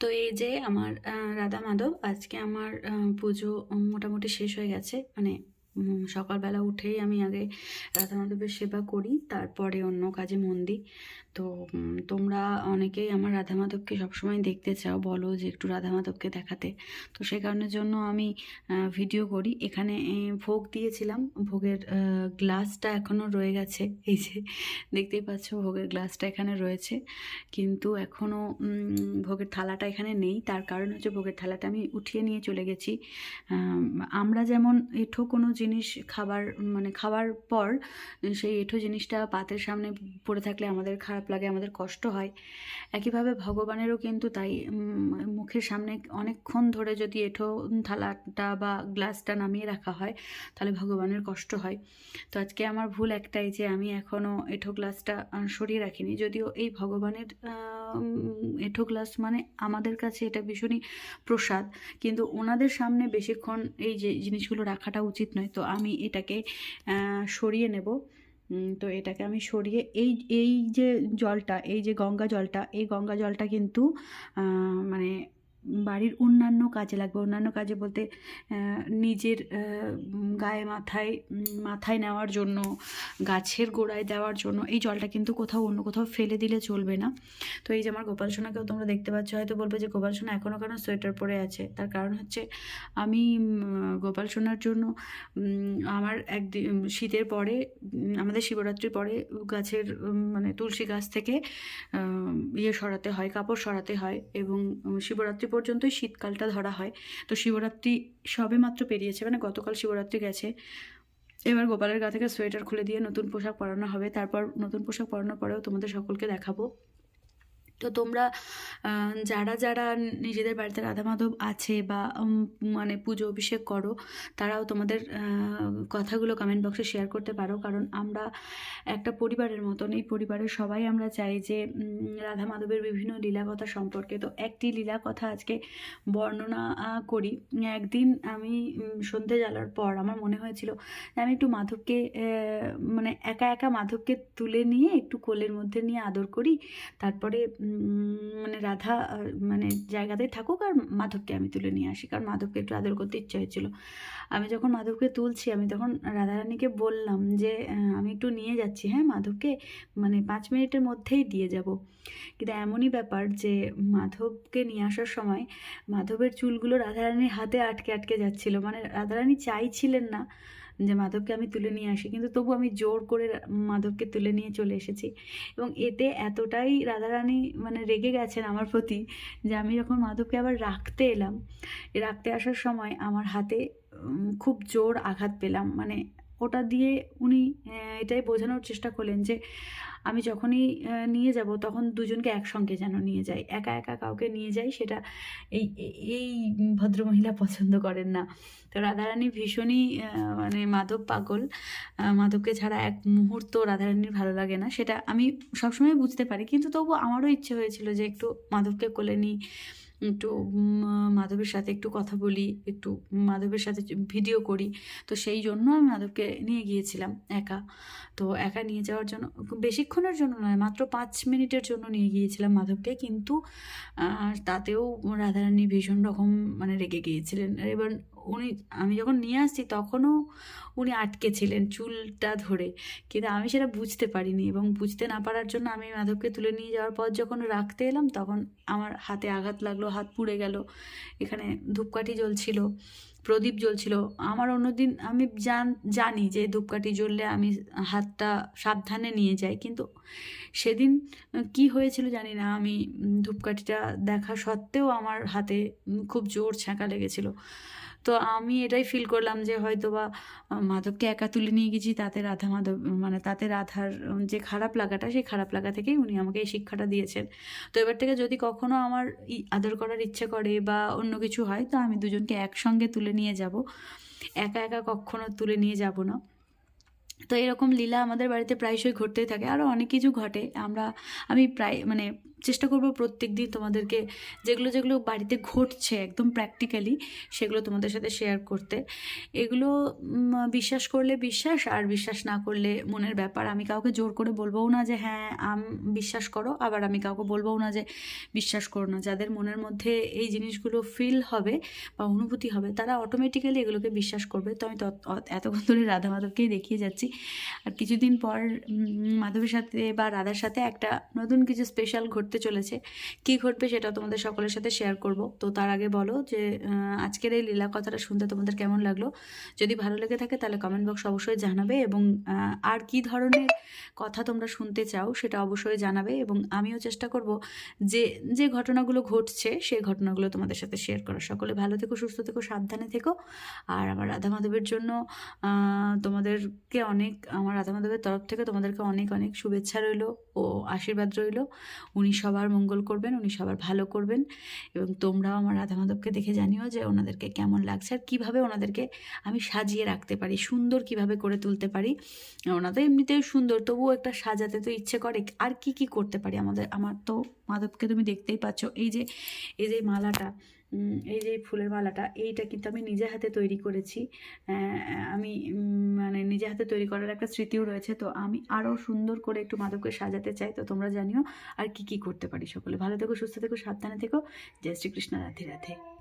তো এই যে আমার রাধা মাধব আজকে আমার পুজো মোটামুটি শেষ হয়ে গেছে। মানে সকালবেলা উঠেই আমি আগে রাধা মাধবের সেবা করি, তারপরে অন্য কাজে মন দিই। তো তোমরা অনেকেই আমার রাধা মাধবকে সবসময় দেখতে চাও, বলো যে একটু রাধা মাধবকে দেখাতে। তো সে কারণের জন্য আমি ভিডিও করি। এখানে ভোগ দিয়েছিলাম, ভোগের গ্লাসটা এখনও রয়ে গেছে। এই যে, দেখতেই পাচ্ছ ভোগের গ্লাসটা এখানে রয়েছে। কিন্তু এখনও ভোগের থালাটা এখানে নেই। তার কারণ হচ্ছে ভোগের থালাটা আমি উঠিয়ে নিয়ে চলে গেছি। আমরা যেমন এঁঠো কোনো জিনিস খাবার মানে খাওয়ার পর সেই এঁঠো জিনিসটা পাতের সামনে পড়ে থাকলে আমাদের খারাপ লাগে, আমাদের কষ্ট হয়। একইভাবে ভগবানেরও কিন্তু তাই মুখের সামনে অনেকক্ষণ ধরে যদি এঁঠো থালাটা বা গ্লাসটা নামিয়ে রাখা হয়, তাহলে ভগবানের কষ্ট হয়। তো আজকে আমার ভুল একটাই যে আমি এখনও এঁঠো গ্লাসটা সরিয়ে রাখিনি, যদিও এই ভগবানের এঁঠো গ্লাস মানে আমাদের কাছে এটা ভীষণই প্রসাদ। কিন্তু ওনাদের সামনে বেশিক্ষণ এই যে জিনিসগুলো রাখাটা উচিত নয়। তো আমি এটাকে সরিয়ে নেব। তো এটাকে আমি সরিয়ে এই এই যে জলটা, এই যে গঙ্গা জলটা, এই গঙ্গা জলটা কিন্তু মানে বাড়ির অন্যান্য কাজে লাগবে। অন্যান্য কাজে বলতে নিজের গায়ে মাথায় মাথায় নেওয়ার জন্য, গাছের গোড়ায় দেওয়ার জন্য এই জলটা কিন্তু কোথাও অন্য কোথাও ফেলে দিলে চলবে না। তো এই যে আমার গোপাল সোনাকেও তোমরা দেখতে পাচ্ছ, হয়তো বলবে যে গোপাল সোনা এখনও কেন সোয়েটার পরে আছে? তার কারণ হচ্ছে, আমি গোপাল সোনার জন্য আমার একদিন শীতের পরে আমাদের শিবরাত্রির পরে গাছের মানে তুলসী গাছ থেকে ইয়ে সরাতে হয়, কাপড় সরাতে হয় এবং শিবরাত্রি পর্যন্তই শীতকালটা ধরা হয়। তো শিবরাত্রি সবে মাত্র পেরিয়েছে মানে গতকাল শিবরাত্রি গেছে। এবার গোপালের গা থেকে সোয়েটার খুলে দিয়ে নতুন পোশাক পরানো হবে। তারপর নতুন পোশাক পরানোর পরেও তোমাদের সকলকে দেখাবো। তো তোমরা যারা যারা নিজেদের বাড়িতে রাধা মাধব আছে বা মানে পুজো অভিষেক করো, তারাও তোমাদের কথাগুলো কমেন্ট বক্সে শেয়ার করতে পারো। কারণ আমরা একটা পরিবারের মতন, এই পরিবারের সবাই আমরা চাই যে রাধা মাধবের বিভিন্ন লীলা কথা সম্পর্কে। তো একটি লীলা কথা আজকে বর্ণনা করি। একদিন আমি সন্ধে জ্বালার পর আমার মনে হয়েছিল আমি একটু মাধবকে মানে একা একা মাধবকে তুলে নিয়ে একটু কোলের মধ্যে নিয়ে আদর করি। তারপরে মানে রাধা মানে জায়গাতেই থাকুক আর মাধবকে আমি তুলে নিয়ে আসি। কারণ মাধবকে একটু আদর করতে ইচ্ছা হয়েছিল। আমি যখন মাধবকে তুলছি, আমি তখন রাধারানীকে বললাম যে আমি একটু নিয়ে যাচ্ছি হ্যাঁ মাধবকে মানে পাঁচ মিনিটের মধ্যেই দিয়ে যাব। কিন্তু এমনই ব্যাপার যে, মাধবকে নিয়ে আসার সময় মাধবের চুলগুলো রাধারানীর হাতে আটকে আটকে যাচ্ছিল। মানে রাধারানী চাইছিলেন না যে মাধবকে আমি তুলে নিয়ে আসি। কিন্তু তবু আমি জোর করে মাধবকে তুলে নিয়ে চলে এসেছি। এবং এতে এতটাই রাধারানী মানে রেগে গেছেন আমার প্রতি যে আমি যখন মাধবকে আবার রাখতে এলাম, রাখতে আসার সময় আমার হাতে খুব জোর আঘাত পেলাম। মানে ওটা দিয়ে উনি এটাই বোঝানোর চেষ্টা করলেন যে আমি যখনই নিয়ে যাব তখন দুজনকে একসঙ্গে যেন নিয়ে যাই। একা একা কাউকে নিয়ে যাই সেটা এই, এই- ভদ্রমহিলা পছন্দ করেন না। তো রাধারানী ভীষণই মানে মাধব পাগল। মাধবকে ছাড়া এক মুহূর্ত রাধারানীর ভালো লাগে না। সেটা আমি সবসময় বুঝতে পারি। কিন্তু তবু আমারও ইচ্ছে হয়েছিল যে একটু মাধবকে কোলে নিই। একটু মাধবের সাথে একটু কথা বলি, একটু মাধবের সাথে ভিডিও করি। তো সেই জন্য আমি মাধবকে নিয়ে গিয়েছিলাম একা। তো একা নিয়ে যাওয়ার জন্য, বেশিক্ষণের জন্য নয়, মাত্র পাঁচ মিনিটের জন্য নিয়ে গিয়েছিলাম মাধবকে। কিন্তু তাতেও রাধারানী ভীষণ রকম মানে রেগে গিয়েছিলেন। এবার উনি, আমি যখন নিয়ে আসছি তখনও উনি আটকে ছিলেন চুলটা ধরে। কিন্তু আমি সেটা বুঝতে পারিনি এবং বুঝতে না পারার জন্য আমি মাধবকে তুলে নিয়ে যাওয়ার পর যখন রাখতে এলাম তখন আমার হাতে আঘাত লাগল, হাত পুড়ে গেল, এখানে ধূপকাঠি জ্বলছিল, প্রদীপ জ্বলছিল। আমার অন্যদিন আমি জান, জানি যে ধূপকাঠি জ্বললে আমি হাতটা সাবধানে নিয়ে যাই। কিন্তু সেদিন কি হয়েছিল জানি না, আমি ধূপকাঠিটা দেখা সত্ত্বেও আমার হাতে খুব জোর ছ্যাঁকা লেগেছিল। তো আমি এটাই ফিল করলাম যে হয়তো বা মাধবকে একা তুলে নিয়ে গেছি, তাতে রাধা মাধব মানে তাতে রাধার যে খারাপ লাগাটা, সেই খারাপ লাগা থেকেই উনি আমাকে এই শিক্ষাটা দিয়েছেন। তো এবার থেকে যদি কখনো আমার আদর করার ইচ্ছে করে বা অন্য কিছু হয়, তো আমি দুজনকে একসঙ্গে তুলে নিয়ে যাব। একা একা কখনো তুলে নিয়ে যাব না। তো এরকম লীলা আমাদের বাড়িতে প্রায়শই ঘটতেই থাকে। আরও অনেক কিছু ঘটে। আমরা, আমি প্রায় মানে চেষ্টা করব প্রত্যেক দিন তোমাদেরকে যেগুলো যেগুলো বাড়িতে ঘটছে একদম প্র্যাকটিক্যালি সেগুলো তোমাদের সাথে শেয়ার করতে। এগুলো বিশ্বাস করলে বিশ্বাস আর বিশ্বাস না করলে মনের ব্যাপার। আমি কাউকে জোর করে বলবোও না যে হ্যাঁ আম, বিশ্বাস করো। আবার আমি কাউকে বলবোও না যে, বিশ্বাস করো না। যাদের মনের মধ্যে এই জিনিসগুলো ফিল হবে বা অনুভূতি হবে, তারা অটোমেটিক্যালি এগুলোকে বিশ্বাস করবে। তো আমি এতক্ষণ ধরে রাধা মাধবকেই দেখিয়ে যাচ্ছি। আর কিছুদিন পর মাধবের সাথে বা রাধার সাথে একটা নতুন কিছু স্পেশাল ঘটতে চলেছে। কি ঘটবে সেটাও তোমাদের সকলের সাথে শেয়ার করব। তো তার আগে বলো যে আজকের এই লীলা কথাটা শুনতে তোমাদের কেমন লাগল? যদি ভালো লেগে থাকে তাহলে কমেন্ট বক্স অবশ্যই জানাবে এবং আর কি ধরনের কথা তোমরা শুনতে চাও সেটা অবশ্যই জানাবে এবং আমিও চেষ্টা করব যে যে ঘটনাগুলো ঘটছে সেই ঘটনাগুলো তোমাদের সাথে শেয়ার করার। সকলে ভালো থেকো, সুস্থ থেকো, সাবধানে থেকো। আর আমার রাধা মাধবের জন্য তোমাদেরকে অনেক, আমার রাধা মাধবের তরফ থেকে তোমাদেরকে অনেক অনেক শুভেচ্ছা রইল ও আশীর্বাদ রইল। উনি সবার মঙ্গল করবেন, উনি সবার ভালো করবেন এবং তোমরাও আমার রাধা মাধবকে দেখে জানিও যে ওনাদেরকে কেমন লাগছে আর কীভাবে ওনাদেরকে আমি সাজিয়ে রাখতে পারি, সুন্দর কীভাবে করে তুলতে পারি। ওনা তো এমনিতেও সুন্দর, তবুও একটা সাজাতে তো ইচ্ছে করে, আর কি কি করতে পারি আমাদের, আমার তো মাধবকে তুমি দেখতেই পাচ্ছ, এই যে এই যে মালাটা এই যে ফুলের মালাটা, এইটা কিন্তু আমি নিজে হাতে তৈরি করেছি। আমি মানে নিজে হাতে তৈরি করার একটা স্মৃতিও রয়েছে। তো আমি আরও সুন্দর করে একটু মাধবকে সাজাতে চাই, তো তোমরা জানিও আর কি কি করতে পারি সকলে। ভালো থেকো, সুস্থ থেকো, সাবধানে থেকো। জয় শ্রীকৃষ্ণ, রাধে রাধে।